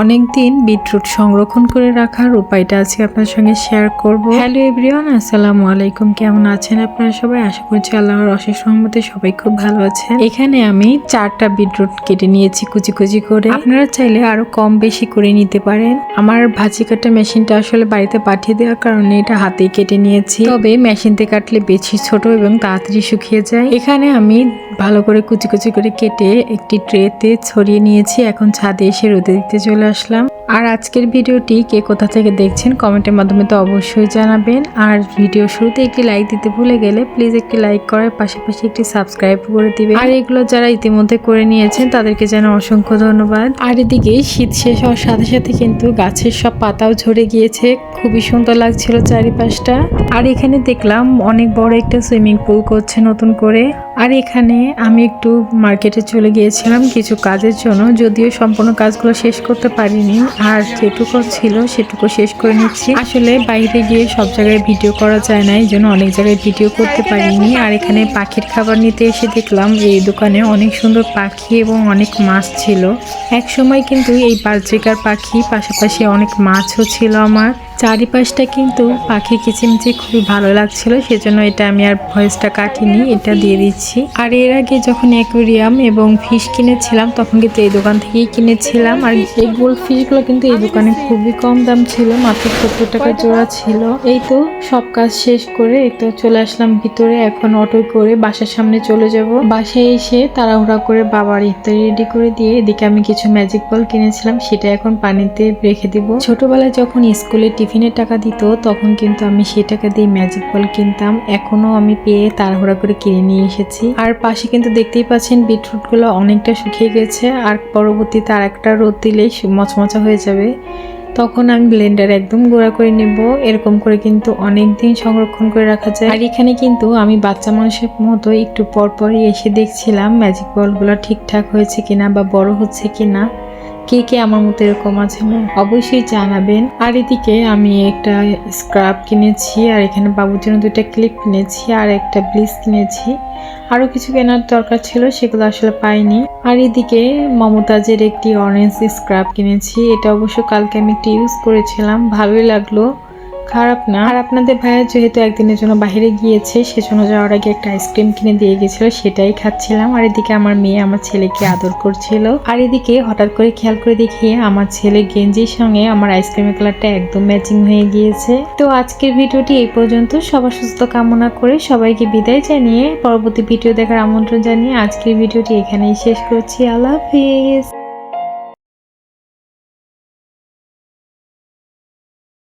অনেক দিন বিটরুট সংরক্ষণ করে রাখার উপায়টা আজকে আপনার সঙ্গে শেয়ার করব। হ্যালো এভরিওয়ান আসসালামু আলাইকুম। কেমন আছেন আপনারা সবাই? আশা করছি আল্লাহর অশেষ রহমতে সবাই খুব ভালো আছেন। এখানে আমি চারটা বিটরুট কেটে নিয়েছি কুচি কুচি করে। আপনারা চাইলে আরও কম বেশি করে নিতে পারেন। আমার ভাজি কাটা মেশিনটা আসলে বাড়িতে পাঠিয়ে দেওয়ার কারণে এটা হাতেই কেটে নিয়েছি। তবে মেশিনতে কাটলে বেশি ছোট এবং তাড়াতাড়ি শুকিয়ে যায়। এখানে আমি ভালো করে কুচি কুচি করে কেটে একটি ট্রেতে ছড়িয়ে নিয়েছি। এখন ছাদে এসে রোদে দিতে চলে আসলাম। আর আজকের ভিডিওটি কে কোথা থেকে দেখছেন কমেন্টের মাধ্যমে তো অবশ্যই জানাবেন। আর ভিডিও শুরুতে একটি লাইক দিতে ভুলে গেলে প্লিজ একটি লাইক করার পাশাপাশি একটি সাবস্ক্রাইব করে দিবেন। আর এগুলো যারা ইতিমধ্যে করে নিয়েছেন তাদেরকে যেন অসংখ্য ধন্যবাদ। আর এদিকে শীত শেষ হওয়ার সাথে সাথে কিন্তু গাছের সব পাতাও ঝরে গিয়েছে। খুবই সুন্দর লাগছিল চারিপাশটা। আর এখানে দেখলাম অনেক বড় একটা সুইমিং পুল করছে নতুন করে। আর এখানে আমি একটু মার্কেটে চলে গিয়েছিলাম কিছু কাজের জন্য, যদিও সম্পূর্ণ কাজগুলো শেষ করতে পারিনি। আর যেটুকু ছিল সেটুকু শেষ করে নিচ্ছি। আসলে বাইরে গিয়ে সব জায়গায় ভিডিও করা যায় না এই জন্য অনেক জায়গায় ভিডিও করতে পারিনি। আর এখানে পাখির খাবার নিতে এসে দেখলাম এই দোকানে অনেক সুন্দর পাখি এবং অনেক মাছ ছিল। এক সময় কিন্তু এই বাজরিকার পাখি, পাশাপাশি অনেক মাছও ছিল আমার। চারিপাশটা কিন্তু পাখি কিচিমিচি খুবই ভালো লাগছিল, সেজন্য এটা আমি আর ভয়েসটা কাটিনি, এটা দিয়ে দিচ্ছি। আর এর আগে যখন অ্যাকোরিয়াম এবং ফিশ কিনেছিলাম, তখন কিন্তু এই দোকান থেকেই কিনেছিলাম। আর এই গোল্ড ফিশগুলো কিন্তু এই দোকানে খুবই কম দাম ছিল, মাত্র সত্তর টাকা জোড়া ছিল। এই তো সব কাজ শেষ করে এই তো চলে আসলাম ভিতরে, এখন অটো করে বাসার সামনে চলে যাব। বাসায় এসে তাড়াহুড়া করে বাবার ইত্যাদি রেডি করে দিয়ে এদিকে আমি কিছু ম্যাজিক বল কিনেছিলাম, সেটা এখন পানিতে রেখে দিব। ছোটবেলায় যখন স্কুলে টিফিনের টাকা দিত, তখন কিন্তু আমি সেই টাকা দিয়ে ম্যাজিক বল কিনতাম। এখনও আমি পেয়ে তাড়াহুড়া করে কিনে নিয়ে এসেছি। আর পাশে কিন্তু দেখতেই পাচ্ছেন বিটরুটগুলো অনেকটা শুকিয়ে গেছে, আর পরবর্তীতে আর একটা রোদ দিলেই মচমচা হয়ে যাবে। তখন আমি ব্লেন্ডার একদম গোড়া করে নেব। এরকম করে কিন্তু অনেক দিন সংরক্ষণ করে রাখা যায়। আর এখানে কিন্তু আমি বাচ্চা মানুষের মতো একটু পরপরই এসে দেখছিলাম ম্যাজিক বলগুলো ঠিকঠাক হয়েছে কিনা বা বড় হচ্ছে কিনা। কে কে আমার মতো এরকম আছেন অবশ্যই জানাবেন। আর এদিকে আমি একটা স্ক্রাব কিনেছি, আর এখানে বাবুর জন্য দুইটা ক্লিপ কিনেছি, আর একটা ব্লিচ কিনেছি। আরও কিছু কেনার দরকার ছিল, সেগুলো আসলে পাইনি। আর এদিকে মমতাজের একটি অরেঞ্জ স্ক্রাব কিনেছি, এটা অবশ্য কালকে আমি একটি ইউজ করেছিলাম, ভালোই লাগল। খারাপ না। আর আপনাদের ভাইয়া যেহেতু একদিনের জন্য বাইরে গিয়েছে, সেজন্য যাওয়ার আগে একটা আইসক্রিম কিনে দিয়ে গেছিল, সেটাই খাচ্ছিলাম। আর এদিকে আমার মেয়ে আমার ছেলেকে আদর করছিল। আর এদিকে হঠাৎ করে খেয়াল করে দেখি আমার ছেলে গেঞ্জির সঙ্গে আমার আইসক্রিমের কালারটা একদম ম্যাচিং হয়ে গিয়েছে। তো আজকের ভিডিওটি এই পর্যন্ত। সবার সুস্থ কামনা করে সবাইকে বিদায় জানিয়ে পরবর্তী ভিডিও দেখার আমন্ত্রণ জানিয়ে আজকের ভিডিওটি এখানেই শেষ করছি। আল্লাহ হাফিজ।